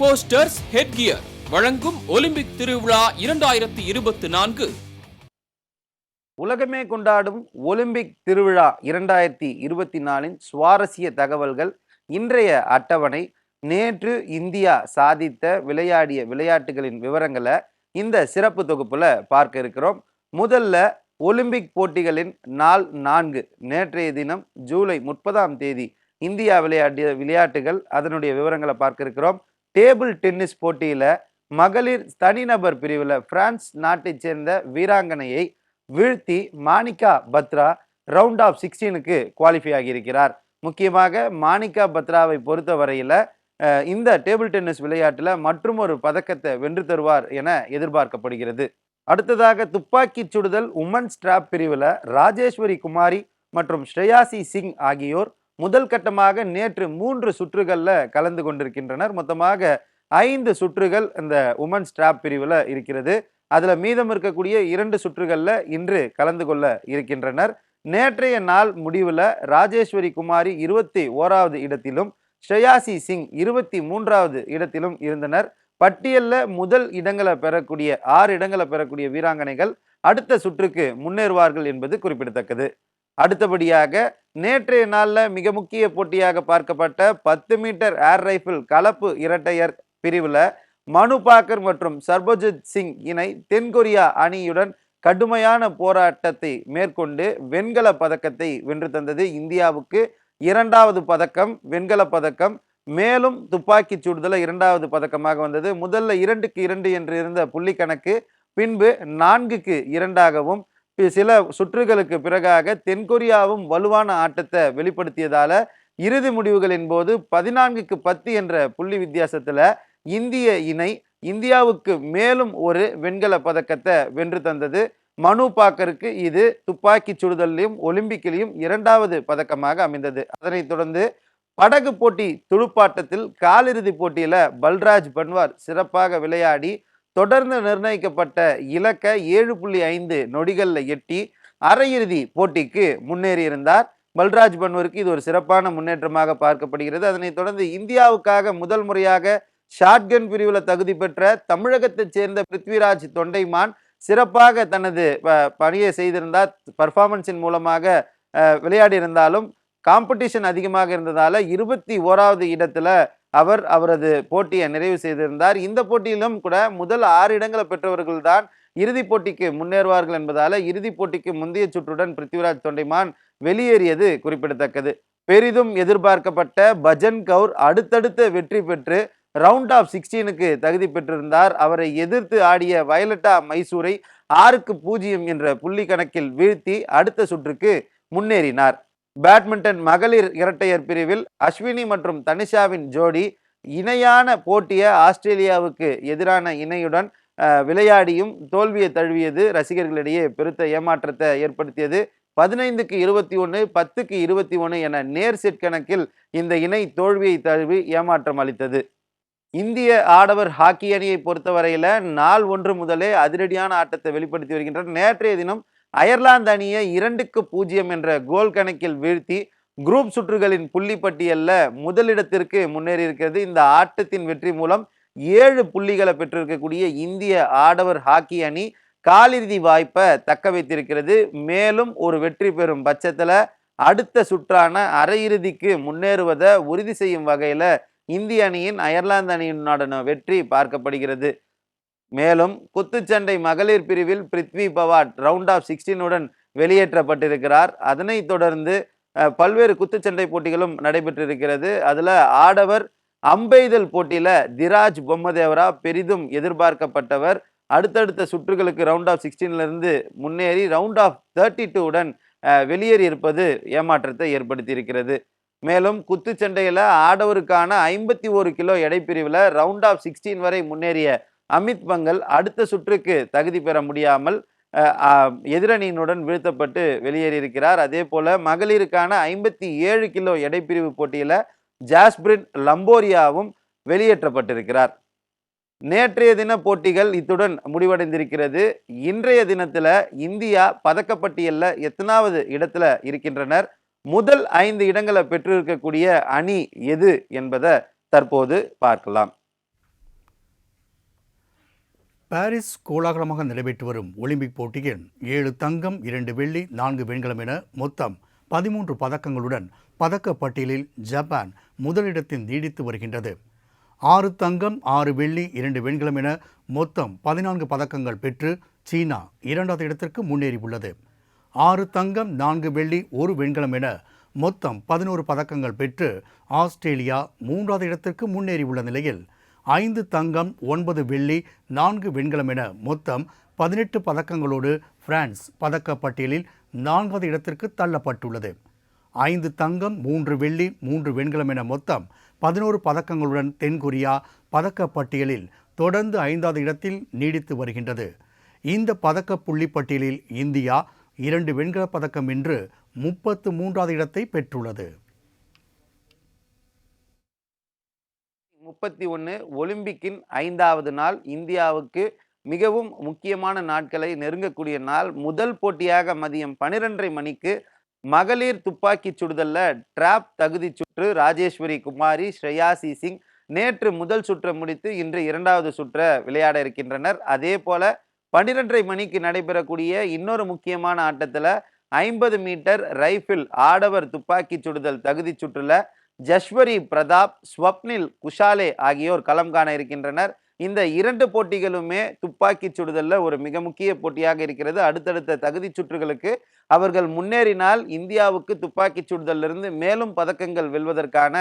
Posters headgear வழங்கும் Olympic திருவிழா இரண்டாயிரத்தி இருபத்தி நான்கு. உலகமே கொண்டாடும் ஒலிம்பிக் திருவிழா இரண்டாயிரத்தி இருபத்தி நாலின் சுவாரஸ்ய தகவல்கள் இன்றைய அட்டவணை. நேற்று இந்தியா சாதித்த விளையாடிய விளையாட்டுகளின் விவரங்களை இந்த சிறப்பு தொகுப்புல பார்க்க இருக்கிறோம். முதல்ல ஒலிம்பிக் போட்டிகளின் நாள் நான்கு. நேற்றைய தினம் ஜூலை முப்பதாம் தேதி இந்தியா விளையாடிய விளையாட்டுகள் அதனுடைய விவரங்களை பார்க்க இருக்கிறோம். டேபிள் டென்னிஸ் போட்டியில் மகளிர் தனிநபர் பிரிவில் பிரான்ஸ் நாட்டைச் சேர்ந்த வீராங்கனையை வீழ்த்தி மாணிகா பத்ரா ரவுண்ட் ஆஃப் சிக்ஸ்டீனுக்கு குவாலிஃபை ஆகியிருக்கிறார். முக்கியமாக மாணிகா பத்ராவை பொறுத்தவரையில் இந்த டேபிள் டென்னிஸ் விளையாட்டில் மற்றும் ஒரு பதக்கத்தை வென்று தருவார் என எதிர்பார்க்கப்படுகிறது. அடுத்ததாக துப்பாக்கி சுடுதல் உமன்ஸ் ட்ராப் பிரிவில் ராஜேஸ்வரி குமாரி மற்றும் ஸ்ரேயாசி சிங் ஆகியோர் முதல் கட்டமாக நேற்று மூன்று சுற்றுகளில் கலந்து கொண்டிருக்கின்றனர். மொத்தமாக ஐந்து சுற்றுகள் இந்த உமன்ஸ் ட்ராப் பிரிவில் இருக்கிறது. அதில் மீதம் இருக்கக்கூடிய இரண்டு சுற்றுகளில் இன்று கலந்து கொள்ள இருக்கின்றனர். நேற்றைய நாள் முடிவில் ராஜேஸ்வரி குமாரி இருபத்தி ஓராவது இடத்திலும் ஸ்ரேயாசி சிங் இருபத்தி மூன்றாவது இடத்திலும் இருந்தனர். பட்டியலில் முதல் இடங்களை பெறக்கூடிய ஆறு இடங்களை பெறக்கூடிய வீராங்கனைகள் அடுத்த சுற்றுக்கு முன்னேறுவார்கள் என்பது குறிப்பிடத்தக்கது. அடுத்தபடியாக நேற்றைய நாளில் மிக முக்கிய போட்டியாக பார்க்கப்பட்ட பத்து மீட்டர் ஏர் ரைஃபிள் கலப்பு இரட்டையர் பிரிவில் மனு பாக்கர் மற்றும் சர்பஜித் சிங் இணை தென்கொரியா அணியுடன் கடுமையான போராட்டத்தை மேற்கொண்டு வெண்கல பதக்கத்தை வென்று தந்தது இந்தியாவுக்கு. இரண்டாவது பதக்கம் வெண்கல பதக்கம் மேலும் துப்பாக்கி சூடுதல இரண்டாவது பதக்கமாக வந்தது. முதல்ல இரண்டுக்கு இரண்டு என்று இருந்த புள்ளி கணக்கு பின்பு நான்குக்கு இரண்டாகவும் சில சுற்றுகளுக்கு பிறகாக தென்கொரியாவும் வலுவான ஆட்டத்தை வெளிப்படுத்தியதால இறுதி முடிவுகளின் போது பதினான்குக்கு பத்து என்ற புள்ளி வித்தியாசத்தில் இந்திய இணை இந்தியாவுக்கு மேலும் ஒரு வெண்கல பதக்கத்தை வென்று தந்தது. மனு பாக்கருக்கு இது துப்பாக்கி சுடுதலையும் ஒலிம்பிக்கிலையும் இரண்டாவது பதக்கமாக அமைந்தது. அதனைத் தொடர்ந்து படகு போட்டி துடுப்பாட்டத்தில் காலிறுதி போட்டியில் பல்ராஜ் பன்வார் சிறப்பாக விளையாடி தொடர்ந்து நிர்ணயிக்கப்பட்ட இலக்கை ஏழு புள்ளி ஐந்து நொடிகளில் எட்டி அரையிறுதி போட்டிக்கு முன்னேறியிருந்தார். பல்ராஜ் பன்வருக்கு இது ஒரு சிறப்பான முன்னேற்றமாக பார்க்கப்படுகிறது. அதனைத் தொடர்ந்து இந்தியாவுக்காக முதல் முறையாக ஷாட்கன் பிரிவில் தகுதி பெற்ற தமிழகத்தைச் சேர்ந்த பிருத்விராஜ் தொண்டைமான் சிறப்பாக தனது பணியை செய்திருந்தார். பர்ஃபார்மன்ஸின் மூலமாக விளையாடி இருந்தாலும் காம்படிஷன் அதிகமாக இருந்ததால் இருபத்தி ஓராவது இடத்துல அவர் அவரது போட்டியை நிறைவு செய்திருந்தார். இந்த போட்டியிலும் கூட முதல் ஆறு இடங்களை பெற்றவர்கள் தான் இறுதிப் போட்டிக்கு முன்னேறுவார்கள் என்பதால இறுதிப் போட்டிக்கு முந்தைய சுற்றுடன் பிருத்திவிராஜ் தொண்டைமான் வெளியேறியது குறிப்பிடத்தக்கது. பெரிதும் எதிர்பார்க்கப்பட்ட பஜன் கவுர் அடுத்தடுத்த வெற்றி பெற்று ரவுண்ட் ஆஃப் சிக்ஸ்டீனுக்கு தகுதி பெற்றிருந்தார். அவரை எதிர்த்து ஆடிய வயலட்டா மைசூரை ஆறுக்கு பூஜ்ஜியம் என்ற புள்ளி கணக்கில் வீழ்த்தி அடுத்த சுற்றுக்கு முன்னேறினார். பேட்மிண்டன் மகளிர் இரட்டையர் பிரிவில் அஸ்வினி மற்றும் தனிஷாவின் ஜோடி இணையான போட்டியை ஆஸ்திரேலியாவுக்கு எதிரான இணையுடன் விளையாடியும் தோல்வியை தழுவியது. ரசிகர்களிடையே பெருத்த ஏமாற்றத்தை ஏற்படுத்தியது. பதினைந்துக்கு இருபத்தி ஒன்று பத்துக்கு இருபத்தி ஒன்று என நேர் செட் கணக்கில் இந்த இணை தோல்வியை தழுவி ஏமாற்றம் அளித்தது. இந்திய ஆடவர் ஹாக்கி அணியை பொறுத்தவரையில் நாள் ஒன்று முதலே அதிரடியான ஆட்டத்தை வெளிப்படுத்தி வருகின்றனர். நேற்றைய தினம் அயர்லாந்து அணியை இரண்டுக்கு பூஜ்ஜியம் என்ற கோல் கணக்கில் வீழ்த்தி குரூப் சுற்றுகளின் புள்ளி பட்டியலில் முதலிடத்திற்கு முன்னேறி இருக்கிறது. இந்த ஆட்டத்தின் வெற்றி மூலம் ஏழு புள்ளிகளை பெற்றிருக்கக்கூடிய இந்திய ஆடவர் ஹாக்கி அணி காலிறுதி வாய்ப்பை தக்க வைத்திருக்கிறது. மேலும் ஒரு வெற்றி பெறும் பட்சத்தில் அடுத்த சுற்றான அரையிறுதிக்கு முன்னேறுவதை உறுதி செய்யும் வகையில் இந்திய அணியின் அயர்லாந்து அணியினுடான வெற்றி பார்க்கப்படுகிறது. மேலும் குத்துச்சண்டை மகளிர் பிரிவில் பிரித்வி பவாட் ரவுண்ட் ஆஃப் சிக்ஸ்டீனுடன் வெளியேற்றப்பட்டிருக்கிறார். அதனைத் தொடர்ந்து பல்வேறு குத்துச்சண்டை போட்டிகளும் நடைபெற்றிருக்கிறது. அதில் ஆடவர் அம்பெய்தல் போட்டியில் திராஜ் பொம்மதேவரா பெரிதும் எதிர்பார்க்கப்பட்டவர். அடுத்தடுத்த சுற்றுகளுக்கு ரவுண்ட் ஆஃப் சிக்ஸ்டீன்லேருந்து முன்னேறி ரவுண்ட் ஆஃப் தேர்ட்டி டூவுடன் வெளியேறி இருப்பது ஏமாற்றத்தை ஏற்படுத்தியிருக்கிறது. மேலும் குத்துச்சண்டையில் ஆடவருக்கான ஐம்பத்தி ஒரு கிலோ எடைப்பிரிவில் ரவுண்ட் ஆஃப் சிக்ஸ்டீன் வரை முன்னேறிய அமித் பங்கல் அடுத்த சுற்றுக்கு தகுதி பெற முடியாமல் எதிரணியினுடன் வீழ்த்தப்பட்டு வெளியேறியிருக்கிறார். அதே போல் மகளிருக்கான ஐம்பத்தி ஏழு கிலோ எடைப்பிரிவு போட்டியில் ஜாஸ்பிரின் லம்போரியாவும் வெளியேற்றப்பட்டிருக்கிறார். நேற்றைய தின போட்டிகள் இத்துடன் முடிவடைந்திருக்கிறது. இன்றைய தினத்தில் இந்தியா பதக்கப்பட்டியலில் எத்தனாவது இடத்துல இருக்கின்றனர். முதல் ஐந்து இடங்களை பெற்றிருக்கக்கூடிய அணி எது என்பதை தற்போது பார்க்கலாம். பாரிஸ் கோலாகலமாக நடைபெற்று வரும் ஒலிம்பிக் போட்டியில் ஏழு தங்கம் இரண்டு வெள்ளி நான்கு வெண்கலம் என மொத்தம் பதிமூன்று பதக்கங்களுடன் பதக்க பட்டியலில் ஜப்பான் முதலிடத்தில் நீடித்து வருகின்றது. ஆறு தங்கம் ஆறு வெள்ளி இரண்டு வெண்கலம் என மொத்தம் பதினான்கு பதக்கங்கள் பெற்று சீனா இரண்டாவது இடத்திற்கு முன்னேறி உள்ளது ஆறு தங்கம் நான்கு வெள்ளி ஒரு வெண்கலம் என மொத்தம் பதினோரு பதக்கங்கள் பெற்று ஆஸ்திரேலியா மூன்றாவது இடத்திற்கு முன்னேறி உள்ள நிலையில் ஐந்து தங்கம் ஒன்பது வெள்ளி நான்கு வெண்கலம் என மொத்தம் பதினெட்டு பதக்கங்களோடு பிரான்ஸ் பதக்கப் பட்டியலில் நான்காவது இடத்திற்கு தள்ளப்பட்டுள்ளது. ஐந்து தங்கம் மூன்று வெள்ளி மூன்று வெண்கலம் என மொத்தம் பதினோரு பதக்கங்களுடன் தென்கொரியா பதக்கப் பட்டியலில் தொடர்ந்து ஐந்தாவது இடத்தில் நீடித்து வருகின்றது. இந்த பதக்க புள்ளி பட்டியலில் இந்தியா இரண்டு வெண்கலப் பதக்கம் என்று முப்பத்து மூன்றாவது இடத்தை பெற்றுள்ளது. முப்பத்தி ஒன்று ஒலிம்பிக்கின் ஐந்தாவது நாள் இந்தியாவுக்கு மிகவும் முக்கியமான நாட்களை நெருங்கக்கூடிய நாள். முதல் போட்டியாக மதியம் பனிரெண்டரை மணிக்கு மகளிர் துப்பாக்கி சுடுதலில் டிராப் தகுதி சுற்று ராஜேஸ்வரி குமாரி ஸ்ரேயாசி சிங் நேற்று முதல் சுற்றை முடித்து இன்று இரண்டாவது சுற்ற விளையாட இருக்கின்றனர். அதே போல பனிரெண்டரை மணிக்கு நடைபெறக்கூடிய இன்னொரு முக்கியமான ஆட்டத்தில் ஐம்பது மீட்டர் ரைஃபிள் ஆடவர் துப்பாக்கி சுடுதல் தகுதி சுற்றுல ஜஸ்வரி பிரதாப் ஸ்வப்னில் குஷாலே ஆகியோர் களம் காண இருக்கின்றனர். இந்த இரண்டு போட்டிகளுமே துப்பாக்கி சுடுதலில் ஒரு மிக முக்கிய போட்டியாக இருக்கிறது. அடுத்தடுத்த தகுதி சுற்றுகளுக்கு அவர்கள் முன்னேறினால் இந்தியாவுக்கு துப்பாக்கி சுடுதலிருந்து மேலும் பதக்கங்கள் வெல்வதற்கான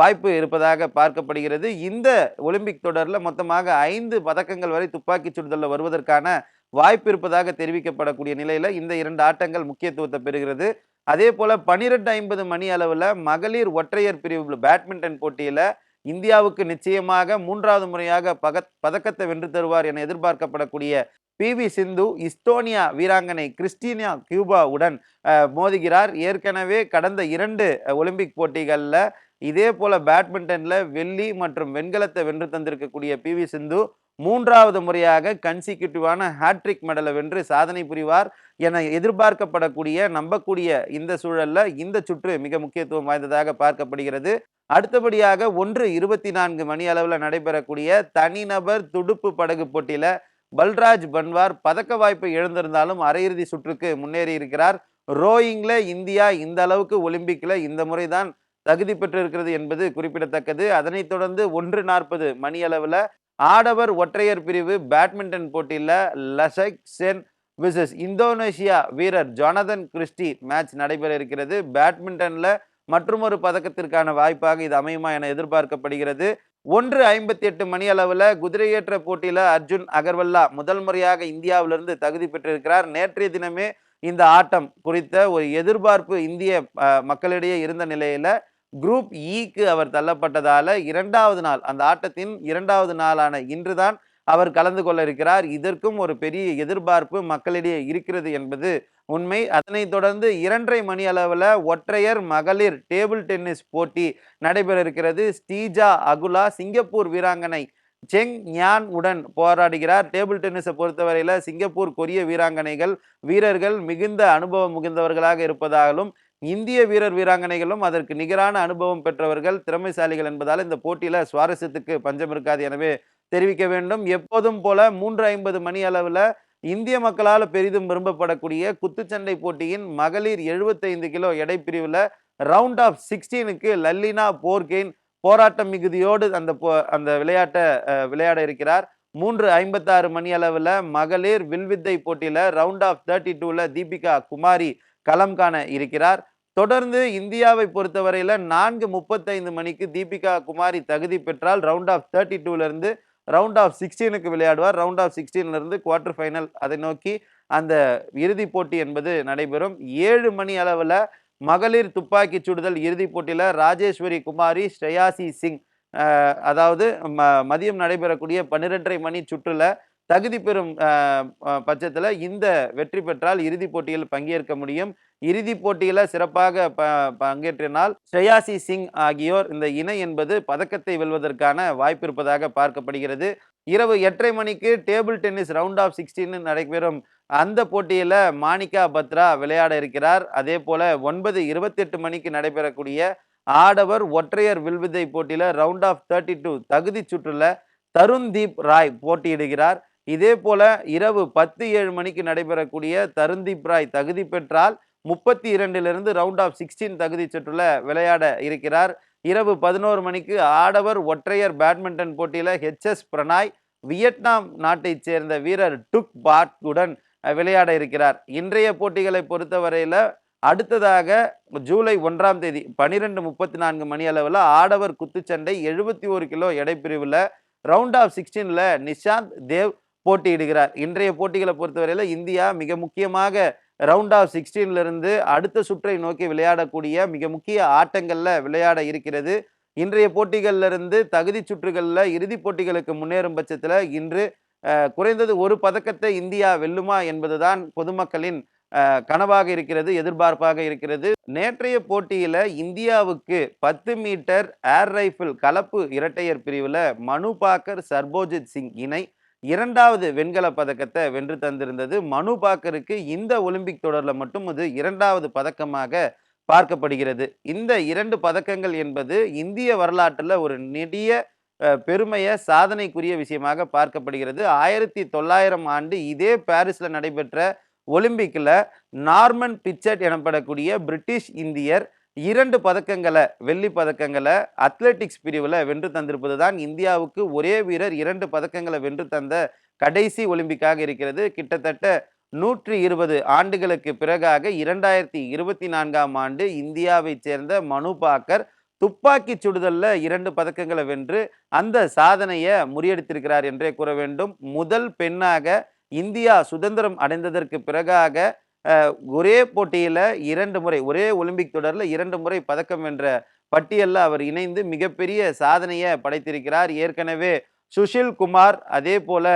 வாய்ப்பு இருப்பதாக பார்க்கப்படுகிறது. இந்த ஒலிம்பிக் தொடரில் மொத்தமாக ஐந்து பதக்கங்கள் வரை துப்பாக்கி சுடுதலில் வருவதற்கான வாய்ப்பு இருப்பதாக தெரிவிக்கப்படக்கூடிய நிலையில் இந்த இரண்டு ஆட்டங்கள் முக்கியத்துவத்தை பெறுகிறது. அதே போல் பனிரெண்டு ஐம்பது மணி அளவில் மகளிர் ஒற்றையர் பிரிவு பேட்மிண்டன் போட்டியில் இந்தியாவுக்கு நிச்சயமாக மூன்றாவது முறையாக பக பதக்கத்தை வென்று தருவார் என எதிர்பார்க்கப்படக்கூடிய பி வி சிந்து இஸ்டோனியா வீராங்கனை கிறிஸ்டினியா கியூபாவுடன் மோதுகிறார். ஏற்கனவே கடந்த இரண்டு ஒலிம்பிக் போட்டிகளில் இதே போல பேட்மிண்டனில் வெள்ளி மற்றும் வெண்கலத்தை வென்று தந்திருக்கக்கூடிய பி வி சிந்து மூன்றாவது முறையாக கன்சிக்யூட்டிவான ஹாட்ரிக் மெடலை வென்று சாதனை புரிவார் என எதிர்பார்க்கப்படக்கூடிய நம்பக்கூடிய இந்த சூழல்ல இந்த சுற்று மிக முக்கியத்துவம் வாய்ந்ததாக பார்க்கப்படுகிறது. அடுத்தபடியாக ஒன்று இருபத்தி நான்கு மணி அளவில் நடைபெறக்கூடிய தனிநபர் துடுப்பு படகு போட்டியில பல்ராஜ் பன்வார் பதக்க வாய்ப்பை எழுந்திருந்தாலும் அரையிறுதி சுற்றுக்கு முன்னேறி இருக்கிறார். ரோயிங்கில் இந்தியா இந்த அளவுக்கு ஒலிம்பிக்கில் இந்த முறைதான் தகுதி பெற்றிருக்கிறது என்பது குறிப்பிடத்தக்கது. அதனைத் தொடர்ந்து ஒன்று நாற்பது மணி அளவில் ஆடவர் ஒற்றையர் பிரிவு பேட்மிண்டன் போட்டியில் லசக் சென் விசஸ். இந்தோனேஷியா வீரர் ஜொனதன் கிறிஸ்டி மேட்ச் நடைபெற இருக்கிறது. பேட்மிண்டனில் மற்றொரு பதக்கத்திற்கான வாய்ப்பாக இது அமையுமா என எதிர்பார்க்கப்படுகிறது. ஒன்று ஐம்பத்தி எட்டு மணி அளவில் குதிரையேற்ற போட்டியில் அர்ஜுன் அகர்வல்லா முதல் முறையாக இந்தியாவிலிருந்து தகுதி பெற்றிருக்கிறார். நேற்றைய தினமே இந்த ஆட்டம் குறித்த ஒரு எதிர்பார்ப்பு இந்திய மக்களிடையே இருந்த நிலையில் குரூப் ஈக்கு அவர் தள்ளப்பட்டதால இரண்டாவது நாள் அந்த ஆட்டத்தின் இரண்டாவது நாளான இன்றுதான் அவர் கலந்து கொள்ள இருக்கிறார். இதற்கும் ஒரு பெரிய எதிர்பார்ப்பு மக்களிடையே இருக்கிறது என்பது உண்மை. அதனைத் தொடர்ந்து இரண்டரை மணி அளவில் ஒற்றையர் மகளிர் டேபிள் டென்னிஸ் போட்டி நடைபெற இருக்கிறது. ஸ்டீஜா அகுலா சிங்கப்பூர் வீராங்கனை செங் ஞான் உடன் போராடுகிறார். டேபிள் டென்னிஸை பொறுத்தவரையில் சிங்கப்பூர் கொரிய வீராங்கனைகள் வீரர்கள் மிகுந்த அனுபவம் மிகுந்தவர்களாக இருப்பதாலும் இந்திய வீரர் வீராங்கனைகளும் அதற்கு நிகரான அனுபவம் பெற்றவர்கள் திறமைசாலிகள் என்பதால் இந்த போட்டியில் சுவாரஸ்யத்துக்கு பஞ்சம் இருக்காது எனவே தெரிவிக்க வேண்டும். எப்போதும் போல மூன்று ஐம்பது மணி அளவில் இந்திய மக்களால் பெரிதும் விரும்பப்படக்கூடிய குத்துச்சண்டை போட்டியின் மகளிர் 75 கிலோ எடை பிரிவில் ரவுண்ட் ஆஃப் சிக்ஸ்டீனுக்கு லல்லினா போர்கெயின் போராட்டம் மிகுதியோடு அந்த போ- அந்த விளையாட்டை விளையாட இருக்கிறார். மூன்று ஐம்பத்தாறு மணி அளவில் மகளிர் வில்வித்தை போட்டியில் ரவுண்ட் ஆஃப் தேர்ட்டி டூவில் தீபிகா குமாரி களம் காண இருக்கிறார். தொடர்ந்து இந்தியாவை பொறுத்தவரையில் நான்கு முப்பத்தைந்து மணிக்கு தீபிகா குமாரி தகுதி பெற்றால் ரவுண்ட் ஆஃப் தேர்ட்டி டூலேருந்து ரவுண்ட் ஆஃப் சிக்ஸ்டீனுக்கு விளையாடுவார். ரவுண்ட் ஆஃப் சிக்ஸ்டீன்லேருந்து குவார்ட்டர் ஃபைனல் அதை நோக்கி அந்த இறுதிப் போட்டி என்பது நடைபெறும். ஏழு மணி அளவில் மகளிர் துப்பாக்கி சுடுதல் இறுதிப் போட்டியில் ராஜேஸ்வரி குமாரி ஸ்ரேயாசி சிங் அதாவது ம மதியம் நடைபெறக்கூடிய பன்னிரெண்டரை மணி சுற்றுல தகுதி பெறும் பட்சத்தில் இந்த வெற்றி பெற்றால் இறுதிப் போட்டியில் பங்கேற்க முடியும். இறுதிப் போட்டியில் சிறப்பாக ப பங்கேற்றினால் ஸ்ரேயாசி சிங் ஆகியோர் இந்த இணை என்பது பதக்கத்தை வெல்வதற்கான வாய்ப்பு இருப்பதாக பார்க்கப்படுகிறது. இரவு எட்டரை மணிக்கு table tennis round of sixteen நடைபெறும். அந்த போட்டியில் மாணிகா பத்ரா விளையாட இருக்கிறார். அதே போல் ஒன்பது இருபத்தெட்டு மணிக்கு நடைபெறக்கூடிய ஆடவர் ஒற்றையர் வில்வித்தை போட்டியில் ரவுண்ட் ஆஃப் தேர்ட்டி டூ தகுதி சுற்றுல தருண்தீப் ராய் போட்டியிடுகிறார். இதே போல இரவு பத்து ஏழு மணிக்கு நடைபெறக்கூடிய தருந்தீப் ராய் தகுதி பெற்றால் முப்பத்தி இரண்டிலிருந்து ரவுண்ட் ஆஃப் சிக்ஸ்டீன் தகுதி சுற்றுல விளையாட இருக்கிறார். இரவு பதினோரு மணிக்கு ஆடவர் ஒற்றையர் பேட்மிண்டன் போட்டியில் ஹெச்எஸ் பிரணாய் வியட்நாம் நாட்டைச் சேர்ந்த வீரர் டுக் பாட்டுடன் விளையாட இருக்கிறார். இன்றைய போட்டிகளை பொறுத்தவரையில் அடுத்ததாக ஜூலை ஒன்றாம் தேதி பனிரெண்டு முப்பத்தி நான்கு மணி அளவில் ஆடவர் குத்துச்சண்டை எழுபத்தி ஒரு கிலோ எடைப்பிரிவில் ரவுண்ட் ஆஃப் சிக்ஸ்டீனில் நிஷாந்த் தேவ் போட்டியிடுகிறார். இன்றைய போட்டிகளை பொறுத்தவரையில் இந்தியா மிக முக்கியமாக ரவுண்ட் ஆஃப் இருந்து அடுத்த சுற்றை நோக்கி விளையாடக்கூடிய மிக முக்கிய ஆட்டங்களில் விளையாட இருக்கிறது. இன்றைய போட்டிகளிலிருந்து தகுதி சுற்றுகளில் இறுதிப் போட்டிகளுக்கு முன்னேறும் பட்சத்தில் இன்று குறைந்தது ஒரு பதக்கத்தை இந்தியா வெல்லுமா என்பதுதான் பொதுமக்களின் கனவாக இருக்கிறது எதிர்பார்ப்பாக இருக்கிறது. நேற்றைய போட்டியில் இந்தியாவுக்கு பத்து மீட்டர் ஏர் ரைஃபிள் கலப்பு இரட்டையர் பிரிவில் மனு பாக்கர் சர்போஜித் சிங் இணை இரண்டாவது வெண்கல பதக்கத்தை வென்று தந்திருந்தது மனு பாக்கருக்கு இந்த ஒலிம்பிக் தொடரில் மட்டும் இது இரண்டாவது பதக்கமாக பார்க்கப்படுகிறது. இந்த இரண்டு பதக்கங்கள் என்பது இந்திய வரலாற்றில் ஒரு நெடிய பெருமையை சாதனைக்குரிய விஷயமாக பார்க்கப்படுகிறது. ஆயிரத்தி தொள்ளாயிரம் ஆண்டு இதே பாரிஸில் நடைபெற்ற ஒலிம்பிக்கில் நார்மன் பிச்சட் எனப்படக்கூடிய பிரிட்டிஷ் இந்தியர் இரண்டு பதக்கங்களை வெள்ளி பதக்கங்களை அத்லெட்டிக்ஸ் பிரிவில் வென்று தந்திருப்பது தான் இந்தியாவுக்கு ஒரே வீரர் இரண்டு பதக்கங்களை வென்று தந்த கடைசி ஒலிம்பிக்காக இருக்கிறது. கிட்டத்தட்ட நூற்றி இருபது ஆண்டுகளுக்கு பிறகாக இரண்டாயிரத்தி இருபத்தி நான்காம் ஆண்டு இந்தியாவைச் சேர்ந்த மனு பாக்கர் துப்பாக்கி சுடுதலில் இரண்டு பதக்கங்களை வென்று அந்த சாதனையை முறியடித்திருக்கிறார் என்றே கூற வேண்டும். முதல் பெண்ணாக இந்தியா சுதந்திரம் அடைந்ததற்கு பிறகாக ஒரே போட்டியில் இரண்டு முறை ஒரே ஒலிம்பிக் தொடரில் இரண்டு முறை பதக்கம் என்ற பட்டியலில் அவர் இணைந்து மிகப்பெரிய சாதனையை படைத்திருக்கிறார். ஏற்கனவே சுஷில் குமார் அதே போல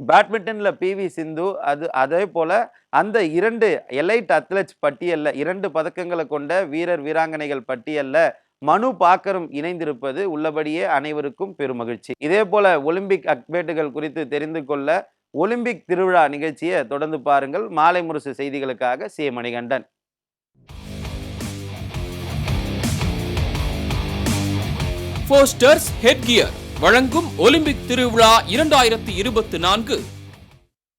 பேட்மிண்டனில் பிவி சிந்து அது அதே போல் அந்த இரண்டு எலைட் அத்லெட்ஸ் பட்டியலில் இரண்டு பதக்கங்களை கொண்ட வீரர் வீராங்கனைகள் பட்டியலில் மனு பாக்கரும் இணைந்திருப்பது உள்ளபடியே அனைவருக்கும் பெருமகிழ்ச்சி. இதே போல ஒலிம்பிக் அக்பேட்டுகள் குறித்து தெரிந்து கொள்ள ஒலிம்பிக் திருவிழா நிகழ்ச்சியை தொடர்ந்து பாருங்கள். மாலை முரசு செய்திகளுக்காக சி. மணிகண்டன். போஸ்டர்ஸ் ஹெட்கியர் வழங்கும் ஒலிம்பிக் திருவிழா இரண்டாயிரத்தி இருபத்தி நான்கு.